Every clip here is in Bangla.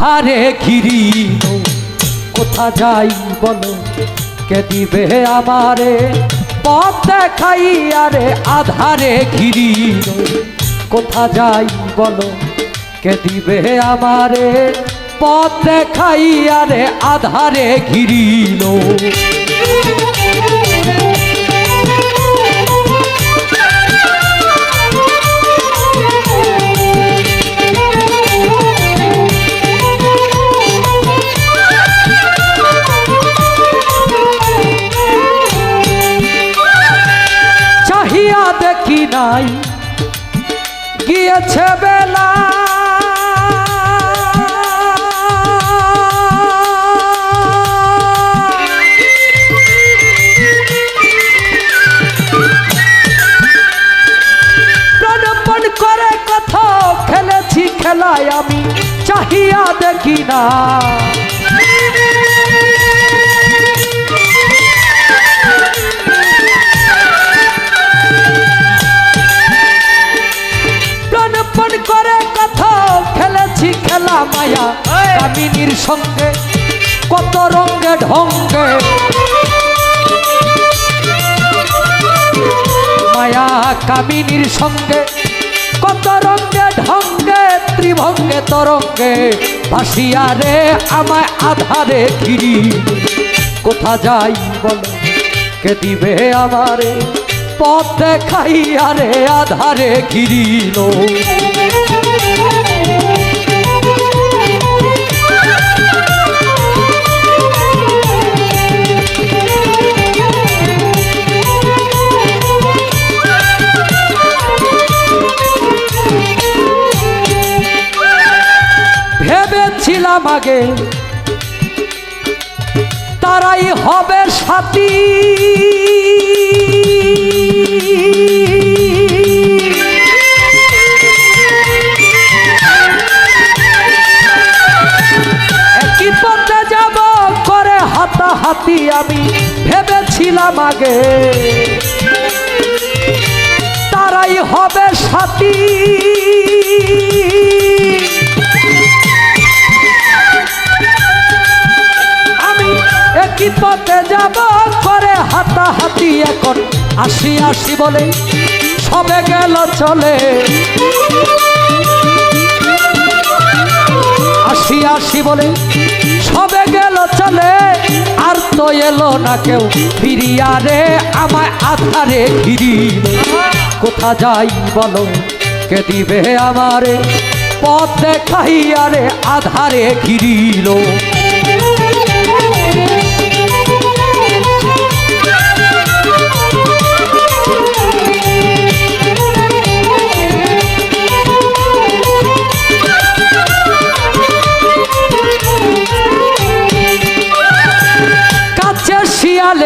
আধারে ঘিরি কোথা যাই বলো? কে দিবে আমারে? পথ দেখাই আরে আধারে ঘিরি কোথা যাই বলো? কে দিবে আমারে? পথ দেখাই আরে আধারে ঘিরিল গিয়েছে বেলা। প্রাণপণ করে কথা খেলেছি খেলায় আমি চাহিয়া দেখি না। মায়া কামিনীর সঙ্গে কত রঙ্গে ঢঙ্গে। মায়া কামিনীর সঙ্গে কত রঙ্গে ঢঙ্গে ত্রিভঙ্গে তরঙ্গে। ভাসিয়া রে আমায় আধারে ঘিরি কোথা যাই বলো কে দিবে আমারে? পথ দেখাইয়া রে আধারে ঘিরিল। আগে তারাই হবে সাথী। হাতাহাতি আমি ভেবেছিলাম আগে। তারাই হবে সাথী। একই পথে যাব করে হাতাহাতি এখন। আসি আসি বলে সবে গেল, চলে। আসি আসি বলে সবে গেল, চলে। আর তো এলো না কেউ ফিরিয়া রে, আমায় আধারে ঘিরি। কোথা যাই বলো, কে দিবে আমারে? পথ দেখাইয়া রে, আধারে ঘিরিল।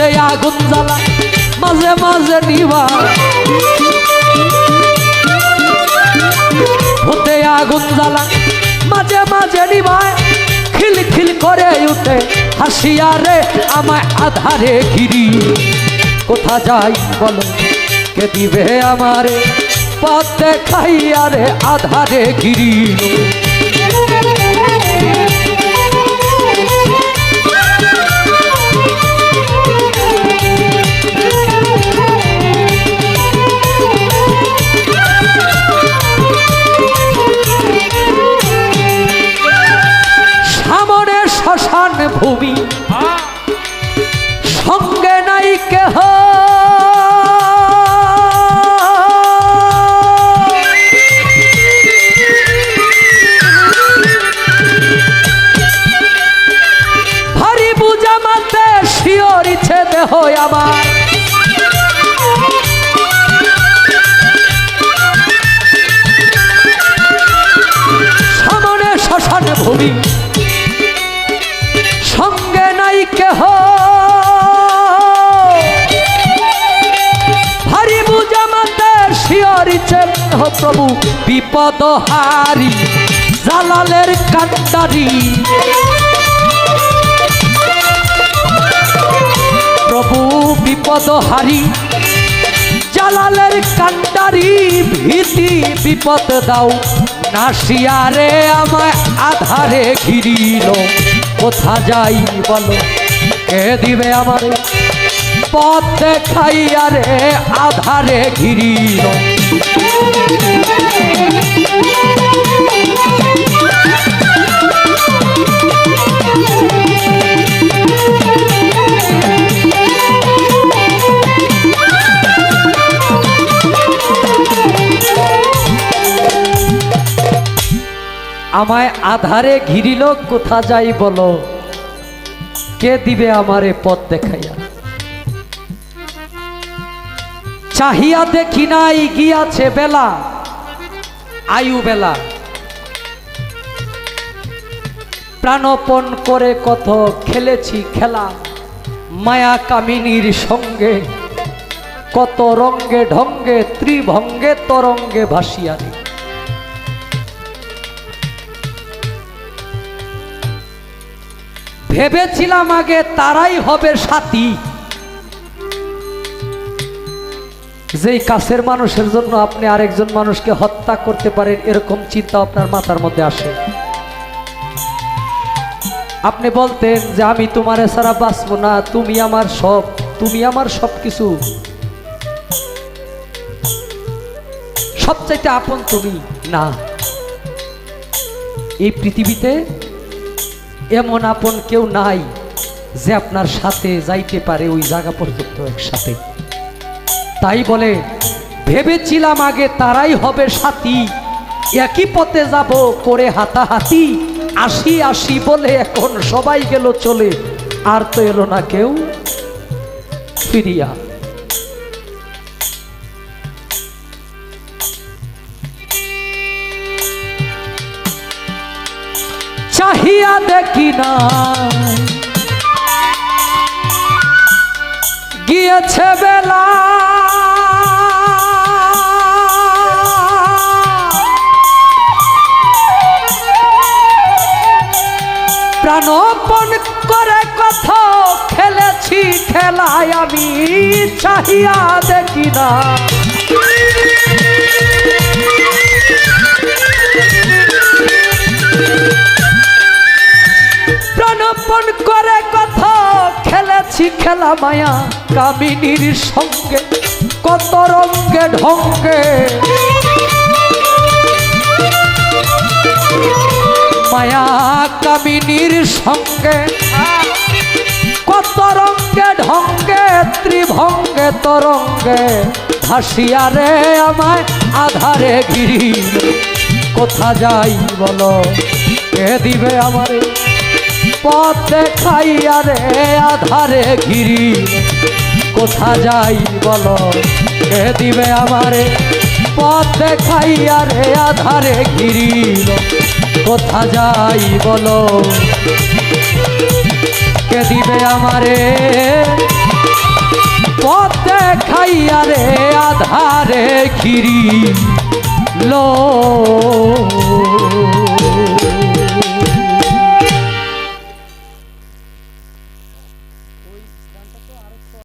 ভূতে আগুন জ্বালা মাঝে মাঝে নিবা। ভূতে আগুন জ্বালা মাঝে মাঝে নিবায় খিল খিল করে উঠে হাসিয়া রে আমায় আধারে ঘিরি। কোথা যাই বলো, কে দিবে আমারে? পথে দেখাইয়া রে আধারে ঘিরি। দেহ আমার। সামনে শ্মশান ভূমি সঙ্গে নাই কেহ। প্রভু বিপদ হারি জালালের কান্দারি প্রভু বিপদ হারি। জালালের কান্ডারি ভীতি বিপদ দাও। নাসিয়ারে আমায় আধারে ঘিরিল। কোথা যাই বলো? কে দিবে আমার? পথ দেখাইয়ারে আধারে ঘিরিল। আমায় আধারে ঘিরিল, কোথা যাই বলো? কে দিবে আমারে পথ দেখাইয়া? চাহিয়া দেখি নাই, গিয়াছে বেলা, আয়ু বেলা। প্রাণপণ করে কত খেলেছি খেলা, মায়া কামিনীর সঙ্গে, কত রঙ্গে ঢঙ্গে, ত্রিভঙ্গে তরঙ্গে ভাসিয়ারি ভেবেছিলাম আগে তারাই হবে সাথী। যেই কাছের মানুষের জন্য আপনি আরেকজন মানুষকে হত্যা করতে পারেন, এরকম চিন্তা আপনার মাথার মধ্যে আসে। আপনি বলতেন যে, আমি তোমার ছাড়া বাঁচবো না, তুমি আমার সব, তুমি আমার সব কিছু সবচাইতে আপন তুমি না। এই পৃথিবীতে এমন আপন কেউ নাই যে আপনার সাথে যাইতে পারে ওই জায়গা পর্যন্ত একসাথে। তাই বলে, ভেবেছিলাম আগে তারাই হবে সাথী, একই পথে যাব করে হাতাহাতি, আসি আসি বলে এখন সবাই গেল চলে, আর তো এলো না কেউ ফিরিয়া। চাহিয়া দেখি না। গিয়েছে বেলা। প্রাণপণ করে কথা খেলেছি খেলায় আমি চাহিয়া দেখি না। খেলেছি খেলা মায়া কামিনীর সঙ্গে, কত রঙ্গে ঢঙ্গে। মায়া কামিনীর সঙ্গে, কত রঙ্গে ঢঙ্গে, ত্রিভঙ্গে তরঙ্গে। ভাসিয়া রে আমায় আধারে গিরি কোথা যাই বলো, কে দিবে আমারে? পথ দেখাইয়া রে আধারে ঘিরি। কোথা যাই বলো, কে দিবে আমারে? পথ দেখাইয়া রে আধারে ঘিরি। কোথা যাই বলো, কে দিবে আমারে? পথ দেখাইয়া রে আধারে ঘিরি। লো